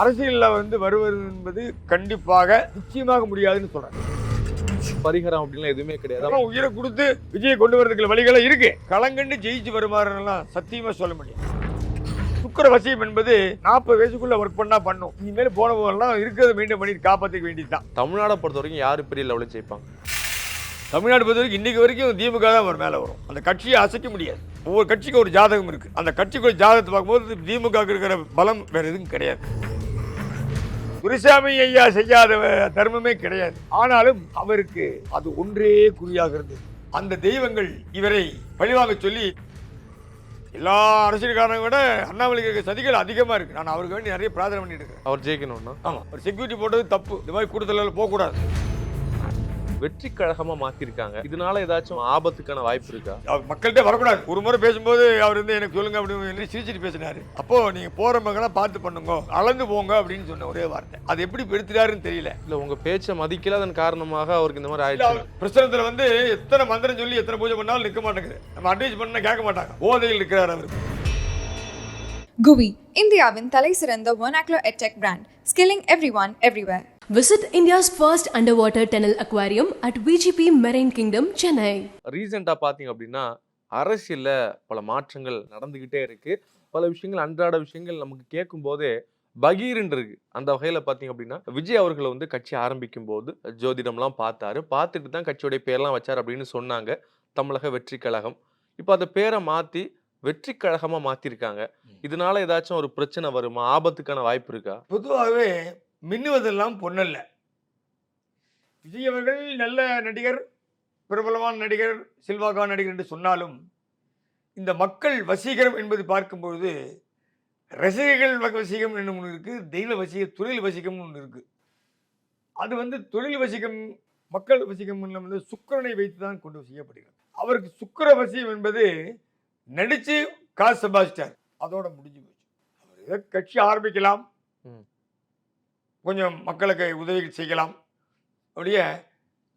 அரசியலில் வந்து வருவது என்பது கண்டிப்பாக நிச்சயமாக முடியாதுன்னு சொல்றேன் பரிகாரம் அப்படின்லாம் எதுவுமே கிடையாது. உயிரை கொடுத்து விஜயை கொண்டு வரதுக்கு வழிகளும் இருக்கு. களங்கண்டு ஜெயிச்சு வருமாறுலாம் சத்தியமா சொல்ல முடியும் சுக்கர வசியம் என்பது நாற்பது வயசுக்குள்ள ஒர்க் பண்ணா பண்ணும். இனிமேல் போன போதெல்லாம் இருக்கிறத மெயின்டைன் பண்ணி காப்பாற்றிக்க வேண்டியதுதான். தமிழ்நாடை பொறுத்த வரைக்கும் யாரு பெரிய லெவலில் ஜெயிப்பாங்க? தமிழ்நாடு பொறுத்த வரைக்கும் இன்னைக்கு வரைக்கும் திமுக தான் ஒரு மேலே வரும். அந்த கட்சியை அசைக்க முடியாது. ஒவ்வொரு கட்சிக்கும் ஒரு ஜாதகம் இருக்கு. அந்த கட்சிக்கு ஒரு ஜாதகத்தை பார்க்கும்போது திமுக க்கு இருக்கிற பலம் வேற எதுவும் கிடையாது. துரைசாமி ஐயா செய்யாத தர்மமே கிடையாது. ஆனாலும் அவருக்கு அது ஒன்றே குறியாக இருந்தது. அந்த தெய்வங்கள் இவரை பழிவாங்க சொல்லி எல்லா அரசியல்காரங்க விட அண்ணாமலைக்கு இருக்க சதிகள் அதிகமாக இருக்கு. நான் அவருக்கு வேண்டி நிறைய பிரார்த்தனை பண்ணிட்டு இருக்கேன் அவர் ஜெயிக்கணும்னா? ஆமாம் ஒரு செக்யூரிட்டி போட்டது தப்பு. இந்த மாதிரி கூட்டத்தில் போகக்கூடாது. வெற்றி கழகமா மாத்திருக்காங்க. இதனால ஏதாச்சும் ஆபத்துக்கான வாய்ப்பு இருக்கா? அவர் மக்கள்கிட்ட வரக்கூடாது. ஒரு முறை பேசும்போது அவர் வந்து எனக்கு சொல்லுங்க அப்படின்னு சொல்லி சிரிச்சிட்டு பேசினாரு. அப்போ நீங்க போறவங்கலாம் பார்த்து பண்ணுங்க. அளந்து போங்க அப்படின்னு சொன்ன ஒரே வார்த்தை. அது எப்படி பெருத்துறாருன்னு தெரியல. இல்ல உங்க பேச்சை மதிக்கலாதன் காரணமாக அவருக்கு இந்த மாதிரி ஆயிடுச்சு. அவர் பிரசனத்துல வந்து எத்தனை மந்திரம் சொல்லி எத்தனை பூஜை பண்ணாலும் நிற்க மாட்டேங்குது. நம்ம அட்வைஸ் பண்ண கேட்க மாட்டாங்க. போதையில் இருக்கிறார் அவர். குவி இந்தியாவின் தலை சிறந்த vernacular edtech brand skilling everyone everywhere. Visit India's first underwater tunnel aquarium at VGP Marine Kingdom, Chennai. ரீசெண்டா பாத்தீங்க அப்படின்னா அரசியல்ல பல மாற்றங்கள் நடந்துகிட்டே இருக்கு. பல விஷயங்கள் அன்றாட விஷயங்கள் நமக்கு கேட்கும் போதே பகீர்ன்னு இருக்கு அந்த வகையில பாத்தீங்க அப்படின்னா விஜய் அவர்களை வந்து கட்சி ஆரம்பிக்கும் போது ஜோதிடம்லாம் பார்த்தாரு. பார்த்துட்டு தான் கட்சியோடைய பேர்லாம் வச்சார் அப்படின்னு சொன்னாங்க. தமிழக வெற்றி கழகம். இப்போ அந்த பேரை மாத்தி வெற்றி கழகமா மாத்திருக்காங்க. இதனால ஏதாச்சும் ஒரு பிரச்சனை வருமா? ஆபத்துக்கான வாய்ப்பு இருக்கா? பொதுவாகவே மின்னுவதெல்லாம் பொன்னல்ல. விஜய் அவர்கள் நல்ல நடிகர் பிரபலமான நடிகர் செல்வாக்கான நடிகர் என்று சொன்னாலும் இந்த மக்கள் வசீகரம் என்பது பார்க்கும்பொழுது ரசிகர்கள் வ- வசீகம் என்று ஒன்று இருக்குது தெய்வ வசீக தொழில் வசீகம்னு ஒன்று இருக்குது அது வந்து தொழில் வசீகம் மக்கள் வசீகம் வந்து சுக்கரனை வைத்து தான் கொண்டு செய்யப்படுகிறது. அவருக்கு சுக்கர வசியம் என்பது நடித்து காசு சம்பாதிச்சிட்டார். அதோட முடிஞ்சு போச்சு. அவர் ஏதோ கட்சி ஆரம்பிக்கலாம். கொஞ்சம் மக்களுக்கு உதவிகள் செய்யலாம். அப்படியே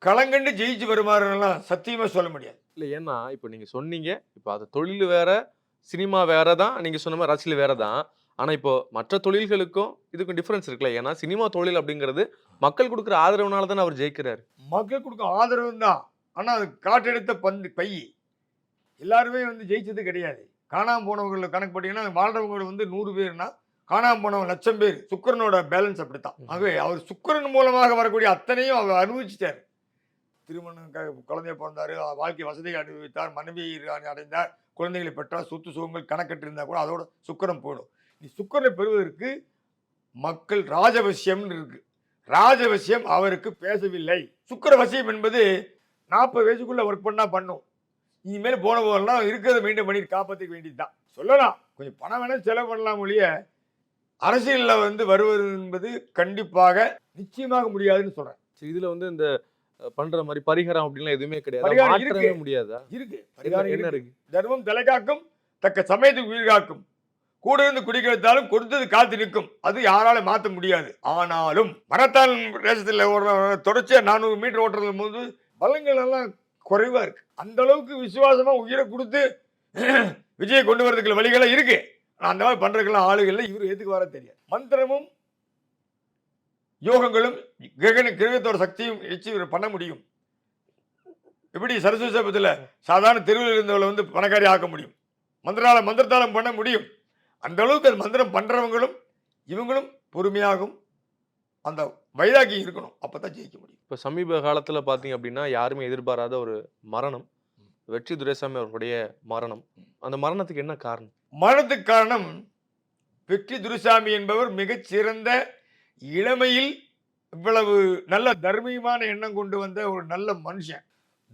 களங்கண்டு ஜெயிச்சு வருமாறுலாம் சத்தியமாக சொல்ல முடியாது. இல்ல ஏன்னா இப்போ நீங்க சொன்னீங்க இப்போ அது தொழில் வேற சினிமா வேற தான் நீங்க சொன்ன மாதிரி அரசியல் வேற தான் ஆனா இப்போ மற்ற தொழில்களுக்கும் இதுக்கும் டிஃபரன்ஸ் இருக்குல்ல. ஏன்னா சினிமா தொழில் அப்படிங்கிறது மக்கள் கொடுக்குற ஆதரவுனால தானே அவர் ஜெயிக்கிறாரு. மக்கள் கொடுக்க ஆதரவு தான் ஆனால் அது காற்றெடுத்த பந்து பை. எல்லாருமே வந்து ஜெயிச்சது கிடையாது. காணாம போனவங்களை கணக்கு போட்டிங்கன்னா வாழ்றவங்க வந்து நூறு பேர்னா காணாம போனவங்க லட்சம் பேர் சுக்கிரனோட பேலன்ஸ் அப்படித்தான். ஆகவே அவர் சுக்கிரன் மூலமாக வரக்கூடிய அத்தனையும் அவர் அனுபவிச்சிட்டார். திருமணம் குழந்தைய பிறந்தாரு வாழ்க்கை வசதியை அனுபவித்தார் மனைவி அடைந்தார் குழந்தைகளை பெற்றார் சொத்து சுகங்கள் கணக்கெட்டு இருந்தால் கூட அதோட சுக்கிரம் போயிடும். நீ சுக்கிரனை பெறுவதற்கு மக்கள் ராஜவசியம்னு இருக்கு. ராஜவசியம் அவருக்கு பேசவில்லை. சுக்கிரவசியம் என்பது நாற்பது வயசுக்குள்ள ஒர்க் பண்ணா பண்ணும். இனிமேல் போன போதெல்லாம் இருக்கிறத மெயின்டைன் பண்ணி காப்பாற்றிக்க வேண்டியதுதான். சொல்லலாம் கொஞ்சம் பணம் வேணா செலவு பண்ணலாம் ஒழிய அரசியலில் வந்து வருவது என்பது கண்டிப்பாக நிச்சயமாக முடியாதுன்னு சொல்றேன். சரி, இதுல வந்து இந்த பண்ற மாதிரி பரிகாரம் அப்படின்லாம் எதுவுமே கிடையாது. முடியாதா? இருக்கு. பரிகாரம் என்ன இருக்கு. தர்மம் தலைகாக்கும் தக்க சமயத்துக்கு உயிர் காக்கும். கூட இருந்து குடிக்கிறதாலும் கொடுத்தது காத்து நிற்கும். அது யாரால மாற்ற முடியாது. ஆனாலும் மரத்தான் தேசத்தில் ஓடுற தொடர்ச்சியா நானூறு மீட்டர் ஓட்டுறது போது பலங்கள் எல்லாம் குறைவா இருக்கு. அந்த அளவுக்கு விசுவாசமா உயிரை கொடுத்து விஜயை கொண்டு வரதுக்கு வழிகளே இருக்கு. ஆனா அந்த மாதிரி பண்றதுக்கெல்லாம் ஆளுகளில் இவர் எதுக்கு வர தெரியாது. மந்திரமும் யோகங்களும் கிரகண கிரகத்தோட சக்தியும் வச்சு இவர் பண்ண முடியும். எப்படி சரஸ்வதி சபத்தில் சாதாரண தெருவில் இருந்தவளை வந்து பணக்காரி ஆக்க முடியும்? மந்திரால மந்திரத்தாலம் பண்ண முடியும். அந்த அளவுக்கு அது மந்திரம் பண்ணுறவங்களும் இவங்களும் பொறுமையாகும் அந்த வைராக்கியம் இருக்கணும். அப்போ தான் ஜெயிக்க முடியும். இப்போ சமீப காலத்தில் பார்த்தீங்க அப்படின்னா யாருமே எதிர்பாராத ஒரு மரணம். வெற்றி துரைசாமி அவர்களுடைய மரணம். அந்த மரணத்துக்கு என்ன காரணம்? மனது காரணம் வெற்றி துருசாமி என்பவர் மிகச் சிறந்த இளமையில் இவ்வளவு நல்ல தர்மீயமான எண்ணம் கொண்டு வந்த ஒரு நல்ல மனுஷன்.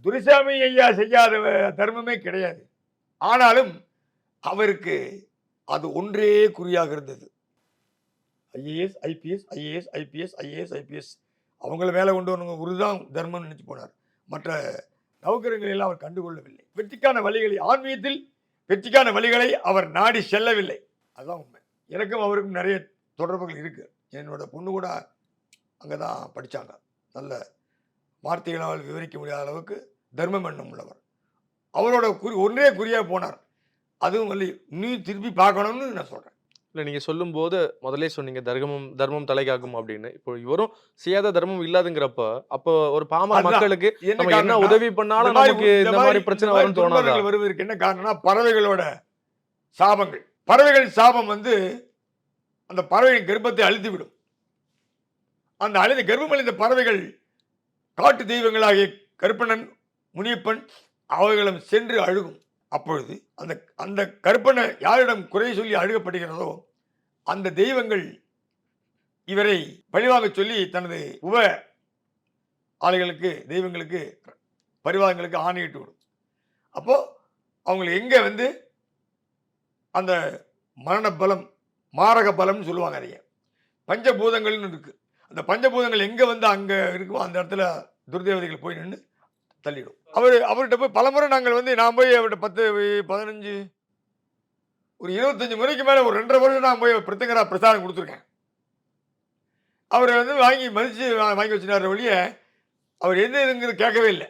துருசாமி ஐயா செய்யாத தர்மமே கிடையாது. ஆனாலும் அவருக்கு அது ஒன்றே குறியாக இருந்தது. IAS IPS IAS IPS IAS IPS. அவங்கள மேலே கொண்டு வரணுங்க குருதான் தர்மம்னு நினைச்சு போனார். மற்ற நவக்கிரகங்களை எல்லாம் அவர் கண்டுகொள்ளவில்லை. வெற்றிக்கான வழிகளை ஆன்மீகத்தில் வெற்றிக்கான வழிகளை அவர் நாடி செல்லவில்லை. அதுதான் உண்மை. எனக்கும் அவருக்கும் நிறைய தொடர்புகள் இருக்குது என்னோட பொண்ணு கூட அங்கே தான் படித்தாங்க நல்ல வார்த்தைகளால் விவரிக்க முடியாத அளவுக்கு தர்மம் எண்ணம் உள்ளவர். அவரோட குறி ஒன்றே குறியாக போனார். அதுவும் வந்து நீ திருப்பி பார்க்கணும்னு நான் சொல்கிறேன் இல்ல நீங்க சொல்லும்போது முதல்ல சொன்னீங்க தர்மம் தர்மம் தலைகாக்கும் அப்படின்னு. இப்போ இவரும் செய்யாத தர்மம் இல்லாதுங்கிறப்ப அப்போ ஒரு பாமர. மக்களுக்கு நம்ம என்ன உதவி பண்ணாலும் நமக்கு இந்த மாதிரி பிரச்சனை வரும்னு தோணாதா? வருவதற்கு என்ன காரணம்னா பறவைகளோட சாபங்கள். பறவைகள் சாபம் வந்து அந்த பறவையின் கர்ப்பத்தை அழித்து விடும் அந்த அழிந்த கர்ப்பம் அழிந்த பறவைகள் காட்டு தெய்வங்களாகிய கருப்பணன் முனியப்பன் அவைகளும் சென்று அழுகும். அப்பொழுது அந்த அந்த கருப்பனை யாரிடம் குறை சொல்லி அழுகப்படுகிறதோ அந்த தெய்வங்கள் இவரை பழிவாங்க சொல்லி தனது உப ஆலைகளுக்கு தெய்வங்களுக்கு பரிவாரங்களுக்கு ஆணையிட்டு விடும். அப்போது அவங்களை எங்கே வந்து அந்த மரண பலம் மாரக பலம்னு சொல்லுவாங்க அதைய. பஞ்சபூதங்கள்னு இருக்குது அந்த பஞ்சபூதங்கள் எங்கே வந்து அங்கே இருக்குமோ அந்த இடத்துல துர்தேவதைகள் போய் நின்று தள்ளிடும். அவர் அவர்கிட்ட போய் பலமுறை நாங்கள் வந்து நான் போய் அவர்கிட்ட பத்து பதினஞ்சு ஒரு இருபத்தஞ்சு முறைக்கு மேலே ஒரு ரெண்டரை வருஷம் நான் போய் பிரத்யங்கராக பிரசாதம் கொடுத்துருக்கேன். அவர் வந்து வாங்கி மதித்து வாங்கி வச்சுட்டார் ஒழிய அவர் எந்த இதுங்கிறது கேட்கவே இல்லை.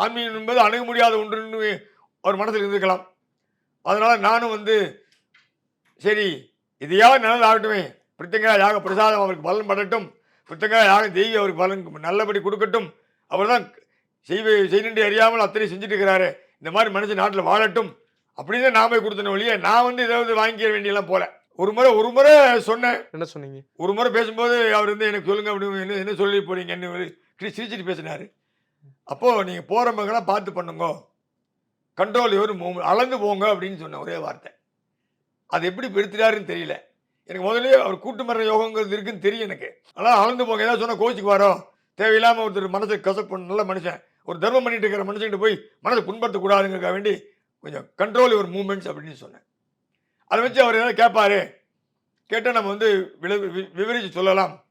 ஆன்மீகம் என்பது அணுக முடியாத ஒன்றுன்னு அவர் மனசில் இருந்திருக்கலாம். அதனால் நானும் வந்து சரி இதையாவது நல்லதாகட்டுமே பிரித்தங்கா யாக பிரசாதம் அவருக்கு பலன் படட்டும். பிரித்தங்கா யாக தெய்வி அவருக்கு பலன் நல்லபடி கொடுக்கட்டும். அவர் தான் செய்வ செய்நின்றி அறியாமல் அத்தனை செஞ்சுட்டு இருக்கிறாரு. இந்த மாதிரி மனுஷன் நாட்டில் வாழட்டும். அப்படின்னு நான் போய் கொடுத்தன ஒழிய நான் வந்து ஏதாவது வாங்கிக்க வேண்டியெல்லாம் போல. ஒரு முறை ஒரு முறை சொன்னேன். என்ன சொன்னீங்க? ஒரு முறை பேசும்போது அவர் வந்து எனக்கு சொல்லுங்க அப்படி என்ன என்ன சொல்லி போறீங்கன்னு சிரிச்சிட்டு பேசினாரு. அப்போது நீங்கள் போகிறவங்களாம் பார்த்து பண்ணுங்க. கண்ட்ரோல் ஒரு அளந்து போங்க அப்படின்னு சொன்ன ஒரே வார்த்தை. அது எப்படி பெருத்துறாருன்னு தெரியல. எனக்கு முதல்ல அவர் கூட்டு மர யோகங்கிறது இருக்குன்னு தெரியும் எனக்கு. ஆனால் அளந்து போங்க. ஏதாவது சொன்னால் கோச்சிக்கு வரோம் தேவையில்லாமல் ஒருத்தர் மனசை கசப்பு நல்ல மனுஷன். ஒரு தர்மம் பண்ணிட்டு இருக்கிற மனுஷன்கிட்ட போய் மனசை புண்படுத்தக்கூடாதுங்கிறக்க வேண்டி கொஞ்சம் கண்ட்ரோல் யுவர் மூமெண்ட்ஸ் அப்படின்னு சொன்னேன். அதை வச்சு அவர் ஏதாவது கேட்பாரு. கேட்டால் நம்ம வந்து விளை- வி- விவரிச்சு சொல்லலாம்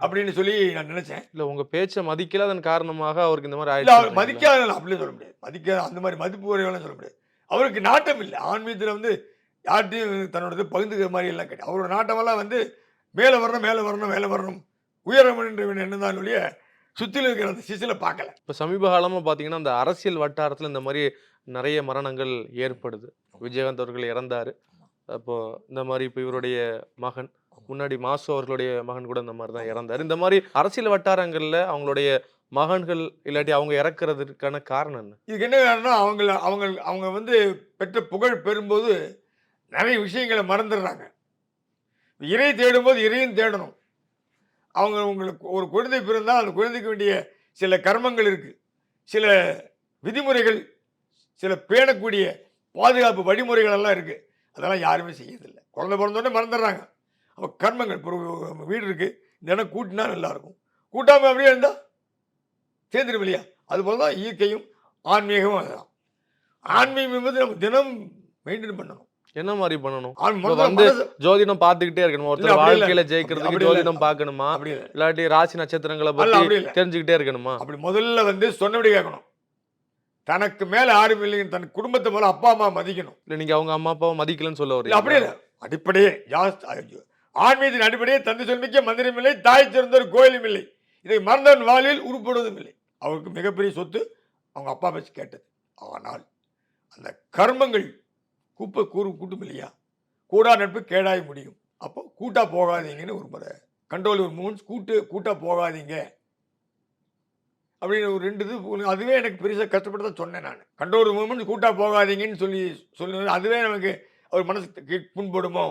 அப்படின்னு சொல்லி நான் நினைச்சேன். இல்ல உங்க பேச்சை மதிக்கல அதன் காரணமாக அவருக்கு இந்த மாதிரி இல்ல அவர் ஆயிடுச்சு மதிக்காத அப்படியே சொல்ல முடியாது. மதிக்காத அந்த மாதிரி மதிப்பு உரையெல்லாம் சொல்ல முடியாது. அவருக்கு நாட்டம் இல்லை. ஆன்மீகத்தில் வந்து யார்ட்டையும் தன்னோடது பகிர்ந்துக்கிற மாதிரி எல்லாம் கிடையாது. அவரோட நாட்டமெல்லாம் வந்து மேலே வரணும் மேலே வரணும் மேலே வரணும். உயரம் என்ற எண்ணம் தான் ஒழிய சுற்றிலும் இருக்கிற அந்த சிசில பார்க்கல. இப்போ சமீப காலமா பாத்தீங்கன்னா அந்த அரசியல் வட்டாரத்துல இந்த மாதிரி நிறைய மரணங்கள் ஏற்படுது. விஜயகாந்த் அவர்கள் இறந்தாரு. அப்போ இந்த மாதிரி இப்போ இவருடைய மகன் முன்னாடி மாசு அவர்களுடைய மகன் கூட இந்த மாதிரி தான் இறந்தாரு. இந்த மாதிரி அரசியல் வட்டாரங்கள்ல அவங்களுடைய மகன்கள் இல்லாட்டி அவங்க இறக்குறதுக்கான காரணம் என்ன? இதுக்கு என்ன காரணம்னா அவங்கள அவங்க அவங்க வந்து பெற்ற புகழ் பெறும்போது நிறைய விஷயங்களை மறந்துடுறாங்க. இறை தேடும்போது இறையும் தேடணும். அவங்க உங்களுக்கு ஒரு குழந்தை பிறந்தால் அந்த குழந்தைக்கு வேண்டிய சில கர்மங்கள் இருக்குது சில விதிமுறைகள் சில பேணக்கூடிய பாதுகாப்பு வழிமுறைகள் எல்லாம் இருக்குது அதெல்லாம் யாருமே செய்யறதில்லை. குழந்தை பிறந்தோடனே மறந்துடுறாங்க. அப்போ கர்மங்கள் இப்போ வீடு இருக்குது இடம் கூட்டினா நல்லாயிருக்கும். கூட்டாமல் அப்படியே இருந்தால் சேர்ந்துடும் இல்லையா? அதுபோல தான் இயற்கையும் ஆன்மீகமும் அதுதான். ஆன்மீகம் என்பது நம்ம தினம் மெயின்டைன் பண்ணணும். என்ன மாதிரி பண்ணணும்? வந்து ஜோதிடம் பார்த்துக்கிட்டே இருக்கணும். ஒருத்தர். வாழ்க்கையில ஜெயிக்கிறதுக்கு. ஜோதிடம் பார்க்கணுமா? இல்லாட்டி ராசி நட்சத்திரங்களை பத்தி தெரிஞ்சுக்கிட்டே இருக்கணுமா? அப்படி முதல்ல வந்து சொன்னபடி கேட்கணும். தனக்கு மேல யாரும் இல்லைங்க தன் குடும்பத்தை முதல்ல அப்பா அம்மா மதிக்கணும். இல்ல நீங்க அவங்க அம்மா அப்பாவை மதிக்கலன்னு சொல்ல வரீங்க இல்லை அடிப்படையே ஜாஸ்தி. ஆன்மீகத்தின் அடிப்படையே தந்தை சொல்மிக்க மந்திரம் இல்லை தாய் சிறந்தோர் கோயிலும் இல்லை. இதை மறந்தவன் வாழ்வில் உருப்படுவதும் இல்லை. அவருக்கு மிகப்பெரிய சொத்து அவங்க அப்பா வச்சு கேட்டது. ஆனால் அந்த கர்மங்கள் குப்பை கூறு கூட்டும் இல்லையா? கூடா நட்பு கேடாய் முடியும். அப்போ கூட்டா போகாதீங்கன்னு ஒரு முறை கண்ட்ரோல் ஒரு மூமெண்ட்ஸ் கூட்டு கூட்டா போகாதீங்க. அப்படின்னு ஒரு ரெண்டு இது அதுவே எனக்கு பெருசாக கஷ்டப்பட்டு தான் சொன்னேன் நான். கண்ட்ரோல் மூமெண்ட் கூட்டா போகாதீங்கன்னு சொல்லி சொல்லி அதுவே நமக்கு அவர் மனசு புண்படுமோ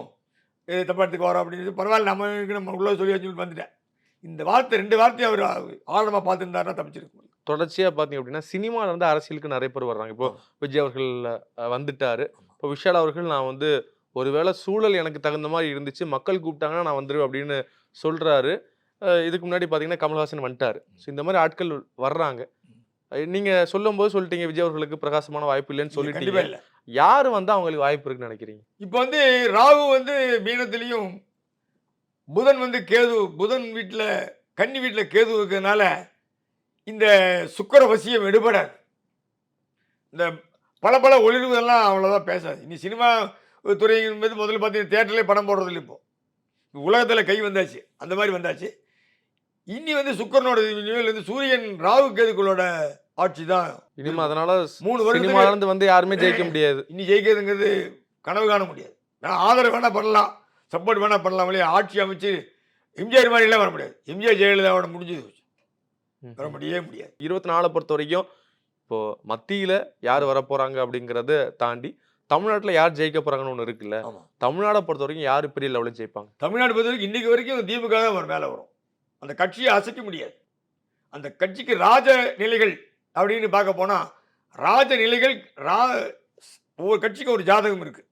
இது தப்பாத்துக்கு வரோம் அப்படின்னு பரவாயில்ல நம்ம நம்ம உள்ள சொல்லி வச்சு வந்துட்டேன். இந்த வார்த்தை ரெண்டு வார்த்தையும் அவர் ஆழமாக பார்த்துருந்தாருன்னா தப்பிச்சிருக்க முடியும். தொடர்ச்சியா பாத்தீங்க அப்படின்னா சினிமால இருந்து அரசியலுக்கு நிறைய பேர் வர்றாங்க. இப்போ விஜய் அவர்கள் வந்துட்டாரு. இப்போ விஷால் அவர்கள் நான் வந்து ஒருவேளை சூழல் எனக்கு தகுந்த மாதிரி இருந்துச்சு மக்கள் கூப்பிட்டாங்கன்னா நான் வந்துருவேன் அப்படின்னு சொல்றாரு. அஹ், இதுக்கு முன்னாடி பாத்தீங்கன்னா கமல்ஹாசன் வந்துட்டாரு. ஸோ இந்த மாதிரி ஆட்கள் வர்றாங்க. அஹ், நீங்க சொல்லும்போது சொல்லிட்டீங்க விஜய் அவர்களுக்கு பிரகாசமான வாய்ப்பு இல்லைன்னு சொல்லிட்டீங்க. இல்லை. யாரு வந்து அவங்களுக்கு வாய்ப்பு இருக்குன்னு நினைக்கிறீங்க? இப்போ வந்து ராகு வந்து மீனத்திலையும் புதன் வந்து கேது புதன் வீட்டில் கன்னி வீட்டில் கேது இருக்கிறதுனால இந்த சுக்கர வசியம் எடுபடாது. இந்த பல பல ஒளிர்வுதெல்லாம் அவ்வளோதான் பேசாது. இனி சினிமா துறை என்பது முதல்ல பார்த்தீங்கன்னா தேட்டர்லேயே படம் போடுறதில்ல இப்போ. உலகத்தில் கை வந்தாச்சு. அந்த மாதிரி வந்தாச்சு. இனி வந்து சுக்கரனோட நிலையில் வந்து சூரியன் ராகு கேதுக்களோட ஆட்சி தான் இனிமே அதனால மூணு இருந்து வந்து யாருமே ஜெயிக்க முடியாது. இனி ஜெயிக்கிறதுங்கிறது கனவு காண முடியாது. நான் ஆதரவு வேணா பண்ணலாம் சப்போர்ட் வேணா பண்ணலாம் இல்லையா ஆட்சி அமைச்சு எம்ஜிஆர் மாதிரிலாம் வர முடியாது. எம்ஜிஆர் ஜெயலலிதாவோட முடிஞ்சது. வர முடியவே முடியாது. இருபத்தி நாலு பொறுத்த வரைக்கும் இப்போ மத்தியில யார் வர போறாங்க அப்படிங்கறத தாண்டி தமிழ்நாட்டுல யார் ஜெயிக்க போறாங்கன்னு ஒண்ணு இருக்குல்ல. தமிழ்நாடை பொறுத்த வரைக்கும் யாரு பெரிய லெவலில் ஜெயிப்பாங்க? தமிழ்நாடு பொறுத்த வரைக்கும் இன்னைக்கு வரைக்கும் திமுக தான் மேலே வரும். அந்த கட்சியை அசைக்க முடியாது. அந்த கட்சிக்கு ராஜ நிலைகள் அப்படின்னு பார்க்க போனால் ராஜ நிலைகள் ரா ஒவ்வொரு கட்சிக்கு ஒரு ஜாதகம் இருக்குது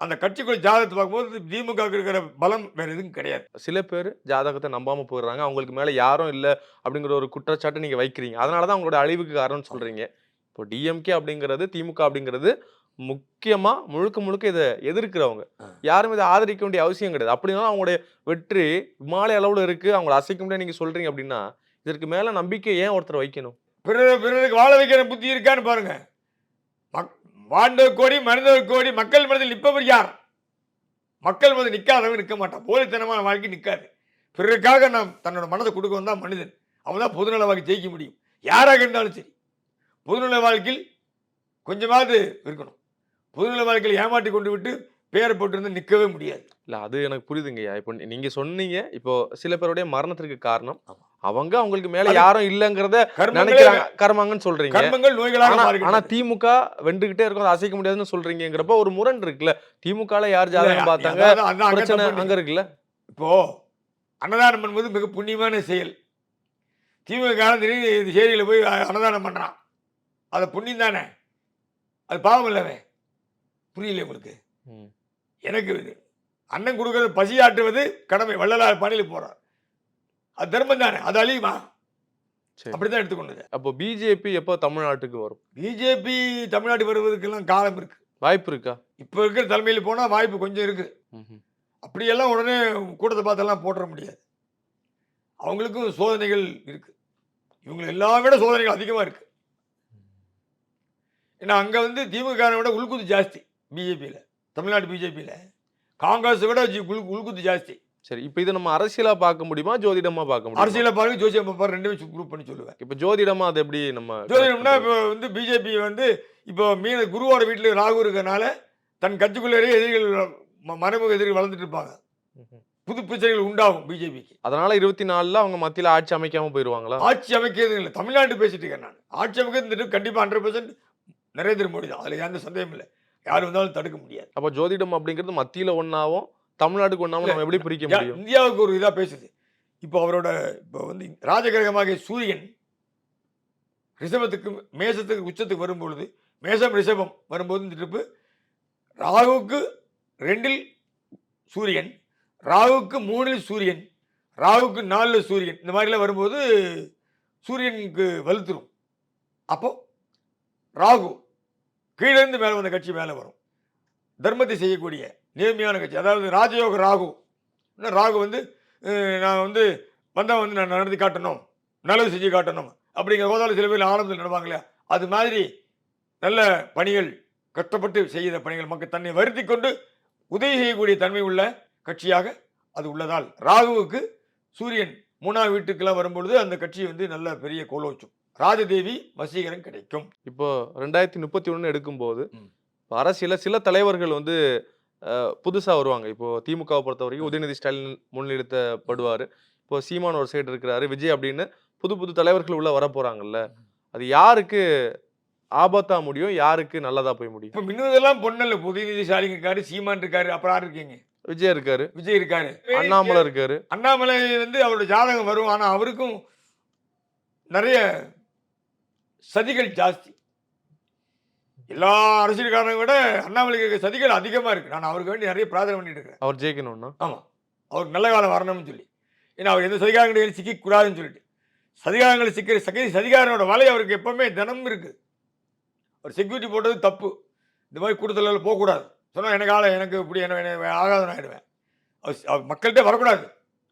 அந்த கட்சிக்குள்ள ஜாதகத்தை பார்க்கும்போது திமுக இருக்கிற பலம் வேற எதுவும் கிடையாது. சில பேர் ஜாதகத்தை நம்பாம போயிடுறாங்க. அவங்களுக்கு மேல யாரும் இல்லை அப்படிங்கிற ஒரு குற்றச்சாட்டை நீங்க வைக்கிறீங்க. அதனாலதான் அவங்களோட அழிவுக்கு காரணம்னு சொல்றீங்க. இப்போ டிஎம்கே அப்படிங்கிறது திமுக அப்படிங்கிறது முக்கியமா முழுக்க முழுக்க இதை எதிர்க்கிறவங்க. யாரும் இதை ஆதரிக்க வேண்டிய அவசியம் கிடையாது. அப்படினாலும் அவங்களுடைய வெற்றி இமாலய அளவுல இருக்கு. அவங்கள அசைக்க முடியாது நீங்க சொல்றீங்க அப்படின்னா இதற்கு மேல நம்பிக்கை ஏன் ஒருத்தர் வைக்கணும்? பிறர் பிறருக்கு வாழ வைக்கிற புத்தி இருக்கான்னு பாருங்க. மக் வாழ்ந்தவர் கோடி மனிதவர் கோடி மக்கள் மனதில் நிற்பவர் யார்? மக்கள் மனதில் நிற்காதவன் நிற்க மாட்டான் போலித்தனமான வாழ்க்கை நிற்காது பிறருக்காக நாம் தன்னோட மனதை கொடுக்கணும் தான் மனிதன். அவன் தான் பொதுநல வாழ்க்கை ஜெயிக்க முடியும். யாராக இருந்தாலும் சரி. பொதுநல வாழ்க்கையில் கொஞ்சமாவது இருக்கணும். பொதுநல வாழ்க்கையில் ஏமாற்றி கொண்டு விட்டு பேரை போட்டு நிற்கவே முடியாது. இல்ல அது எனக்கு புரியுதுங்கய்யா. இப்போ நீ- நீங்க சொன்னீங்க இப்போ சில பேருடைய மரணத்திற்கு காரணம். அவங்க அவங்களுக்கு மேல யாரும் இல்லங்கிறத நினைக்கிறாங்க. கர்மங்கன்னு சொல்றீங்க. கர்மங்கள் நோய்களாக ஆனா. திமுக வென்றுகிட்டே இருக்கும் அதை அசைக்க முடியாதுன்னு சொல்றீங்கிறப்ப ஒரு முரண் இருக்குல்ல. திமுகல யார் ஜாதகம் பார்த்தாங்க? பிரச்சனை அங்க இருக்குல்ல. இப்போ அன்னதானம் என்பது மிக புண்ணியமான செயல். திமுக காலத்தில் இது சேரியில் போய் அன்னதானம் பண்ணுறான் அது புண்ணியம் தானே? அது பாவம் இல்லவே. புரியல உங்களுக்கு. ம். எனக்கு இது. அண்ணன் கொடுக்கறது பசியாற்றுவது கடமை. வள்ளலார் பணியில் போறார். அது தர்மம் தானே. அது அழியுமா. அப்படிதான் எடுத்துக்கொண்டது. அப்போ பிஜேபி எப்போ தமிழ்நாட்டுக்கு வரும்? பிஜேபி தமிழ்நாடு வருவதற்கெல்லாம் காலம் இருக்கு. வாய்ப்பு இருக்கா? இப்போ இருக்கிற தலைமையில் போனால் வாய்ப்பு கொஞ்சம் இருக்கு. அப்படியெல்லாம் உடனே கூட்டத்தை பார்த்தெல்லாம் போட்டுற முடியாது. அவங்களுக்கும் சோதனைகள் இருக்கு. இவங்க எல்லாம் விட சோதனைகள் அதிகமாக இருக்கு. ஏன்னா அங்கே வந்து திமுக விட உள்குத்து ஜாஸ்தி. பிஜேபியில் தமிழ்நாடு பிஜேபியில் காங்கிரஸை விட ஜி- உள் உள்குத்து ஜாஸ்தி. சரி இப்போ இதை நம்ம அரசியலா பார்க்க முடியுமா ஜோதிடமா பார்க்க முடியுமா? அரசியலை பாருங்க ஜோசியம் பாப்பாரு ரெண்டுமே ப்ரூவ் பண்ணி சொல்லுவேன். இப்போ ஜோதிடமா அது எப்படி நம்ம ஜோதிடம்னா இப்போ வந்து பிஜேபி வந்து இப்போ மீன குருவோட வீட்டில் ராகு இருக்கறனால தன் கட்சிக்குள்ளேயே எதிரிகள் மறைமுக எதிரிகள் வளர்ந்துட்டு இருப்பாங்க. புது பிரச்சனைகள் உண்டாகும் பிஜேபிக்கு அதனால இருபத்தி நாலுல அவங்க மத்தியில ஆட்சி அமைக்காம போயிருவாங்களா? ஆட்சி அமைக்கிறது இல்லை தமிழ்நாட்டு பேசிட்டு இருக்கேன் நான். ஆட்சி அமைக்கிறது கண்டிப்பாக ஹண்ட்ரட் பர்சன்ட் நரேந்திர மோடி தான் அதில் எந்த சந்தேகம் இல்லை. யார் வந்தாலும் தடுக்க முடியாது. அப்போ ஜோதிடம் அப்படிங்கிறது மத்தியில ஒன்னாவும் தமிழ்நாட்டுக்கு ஒன்னாவும் நம்ம எப்படி பிரிக்க முடியும்? இந்தியாவுக்கு ஒரு இதாக பேசுது. இப்போ அவரோட இப்போ வந்து ராஜகிரகமாகிய சூரியன் ரிஷபத்துக்கு மேசத்துக்கு உச்சத்துக்கு வரும்பொழுது மேசம் ரிஷபம் வரும்போது இந்த ட்ரிப்பு ராகுவுக்கு ரெண்டில் சூரியன் ராகுவுக்கு மூணில் சூரியன் ராகுவுக்கு நாலில் சூரியன் இந்த மாதிரிலாம் வரும்போது சூரியனுக்கு வலுத்துரும். அப்போ ராகு கீழேருந்து மேலே வந்த கட்சி மேலே வரும். தர்மத்தை செய்யக்கூடிய நேர்மையான கட்சி. அதாவது ராஜயோக ராகு. ராகு வந்து நான் வந்து வந்தால் வந்து நான் நடந்து காட்டணும். நல்லது செஞ்சு காட்டணும். அப்படிங்கிற ஹோதாவில் சில பேர் ஆனந்தத்தில் நடப்பாங்க இல்லையா? அது மாதிரி நல்ல பணிகள் கஷ்டப்பட்டு செய்த பணிகள் மக்கள் தன்னை வருத்தி கொண்டு உதவி செய்யக்கூடிய தன்மை உள்ள கட்சியாக அது உள்ளதால் ராகுவுக்கு சூரியன் மூணாவது வீட்டுக்கெல்லாம் வரும்பொழுது அந்த கட்சி வந்து நல்ல பெரிய கோலோச்சும். ராஜதேவி வசீகரம் கிடைக்கும். இப்போ ரெண்டாயிரத்தி முப்பத்தி ஒன்று எடுக்கும்போது அரசியல சில தலைவர்கள் வந்து அஹ், புதுசா வருவாங்க. இப்போ திமுகவை பொறுத்த வரைக்கும் உதயநிதி ஸ்டாலின் முன்னிறுத்தப்படுவார். இப்போ சீமான் ஒரு சைடு இருக்கிறாரு விஜய் அப்படின்னு புது புது தலைவர்கள் உள்ள வர போறாங்கல்ல. அது யாருக்கு ஆபத்தா முடியும் யாருக்கு நல்லதா போய் முடியும்? இப்போ மின்னதெல்லாம் பொண்ணல்ல உதயநிதி ஸ்டாலின் இருக்காரு சீமான் இருக்காரு அப்புறம் யார் இருக்கீங்க? விஜய் இருக்காரு. விஜய் இருக்காரு. அண்ணாமலை இருக்காரு. அண்ணாமலை வந்து அவரோட ஜாதகம் வரும். ஆனால் அவருக்கும் நிறைய சதிகள் ஜாஸ்தி. எல்லா அரசியல்காரனை விட அண்ணாமலைக்கு சதிகள் அதிகமாக இருக்கு. நான் அவருக்கு வேண்டி நிறைய பிரார்த்தனை பண்ணிட்டு இருக்கிறேன். அவர் ஜெயிக்கணும்னா? ஆமாம் அவருக்கு நல்ல காலம் வரணும்னு சொல்லி. ஏன்னா அவர் எந்த சதிகாரங்களையும் சிக்கக்கூடாதுன்னு சொல்லிட்டு. சதிகாரங்களை சிக்கிற சகி சதிகாரனோட வலை அவருக்கு எப்பவுமே தினம் இருக்கு. அவர் செக்யூரிட்டி போட்டது தப்பு. இந்த மாதிரி கூட்டத்தில் போகக்கூடாது. சொன்னால் எனக்கு ஆளை எனக்கு இப்படி என்ன ஆகாதன் ஆகிடுவேன் அவர் அவர் மக்கள்கிட்ட வரக்கூடாது.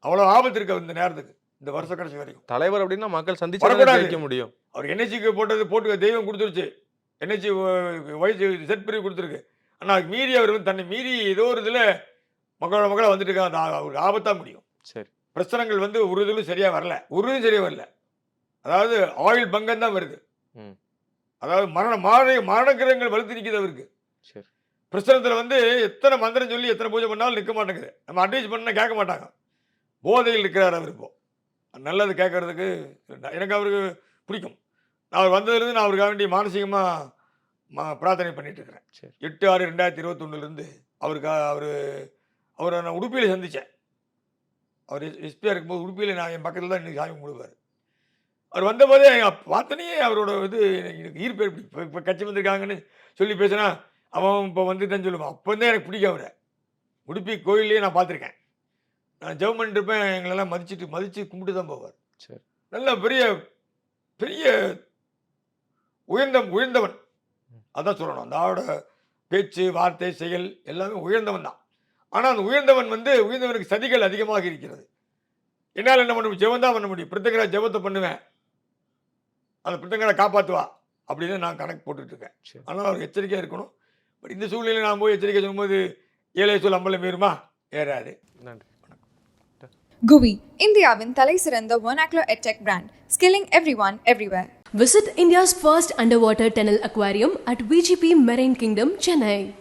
அவ்வளோ ஆபத்து இருக்கு இந்த நேரத்துக்கு இந்த வருஷ கடைசி வரைக்கும். தலைவர் அப்படின்னா மக்கள் சந்திச்சு முடியும். அவர் என்எஸ்சிக்கு போட்டது போட்டு தெய்வம் கொடுத்துருச்சு. என்எஸ்சி வயசு செட் பிரிவு கொடுத்துருக்கு. ஆனால் அதுக்கு மீறி அவர் வந்து தன்னை மீறி ஏதோ ஒரு இதில் மக்களோட மக்களாக வந்துட்டு இருக்காங்க அது ஆ- அவருக்கு ஆபத்தாக முடியும். சரி. பிரச்சனைகள் வந்து ஒரு இதிலும் சரியாக வரல. ஒரு இதுவும் சரியாக வரல. அதாவது ஆயில் பங்கம் தான் வருது. ம். அதாவது மரண மாற மரணக்கிரகங்கள் வலுத்து நிற்கிது அவருக்கு. சரி. பிரசனத்தில் வந்து எத்தனை மந்திரம் சொல்லி எத்தனை பூஜை பண்ணாலும் நிற்க மாட்டேங்குது. நம்ம அட்வைஸ் பண்ணால் கேட்க மாட்டாங்க. போதையில் இருக்கிறார் அவர் இப்போ. நல்லது கேட்கறதுக்கு எனக்கு அவருக்கு பிடிக்கும். நான் அவர் வந்ததுலேருந்து நான் அவருக்காக வேண்டி மானசீகமாக மா பிரார்த்தனை பண்ணிட்டு இருக்கிறேன் சரி. எட்டு ஆறு ரெண்டாயிரத்தி இருபத்தொன்னுலேருந்து அவருக்கு அவர் அவரை நான் உடுப்பியில் சந்தித்தேன் அவர் எஸ்பியாக இருக்கும்போது உடுப்பியில் நான் என் பக்கத்தில் தான் இன்னைக்கு சாமி கும்பிடுவார். அவர் வந்தபோதே எங்கள் பார்த்தனே அவரோட இது எனக்கு ஈர்ப்பு எப்படி இப்போ இப்போ கட்சி வந்திருக்காங்கன்னு சொல்லி பேசினா அவன் இப்போ வந்துட்டேன்னு சொல்லுவான். அப்போ தான் எனக்கு பிடிக்கும் அவரை. உடுப்பி கோயிலே நான் பார்த்துருக்கேன். நான் ஜெபம் பண்ணிட்டு இருப்பேன் எங்களெல்லாம் மதிச்சுட்டு மதித்து கும்பிட்டு தான் போவார். சரி. நல்ல பெரிய பெரிய உயர்ந்த உயர்ந்தவன். அதான் சொல்லணும். அந்த ஆளோட பேச்சு வார்த்தை செயல் எல்லாமே உயர்ந்தவன் தான். ஆனால் அந்த உயர்ந்தவன் வந்து உயர்ந்தவனுக்கு சதிகள் அதிகமாக இருக்கிறது. என்னால் என்ன பண்ண முடியும்? ஜெபம் தான் பண்ண முடியும். பிரித்தங்கரா ஜெபத்தை பண்ணுவேன். அந்த பிரித்தங்கரை காப்பாற்றுவா அப்படின்னு நான் கணக்கு போட்டுட்டு இருக்கேன் சரி. ஆனால் அவர் எச்சரிக்கையாக இருக்கணும். பட் இந்த சூழ்நிலையில் நான் போய் எச்சரிக்கை சொல்லும்போது ஏழை சொல் அம்பலம் ஏறுமா ஏறாது. நன்றி. GUI, இந்தியாவின் தலை சிறந்த vernacular edtech brand, skilling everyone everywhere. Visit India's first underwater tunnel aquarium at VGP Marine Kingdom, Chennai.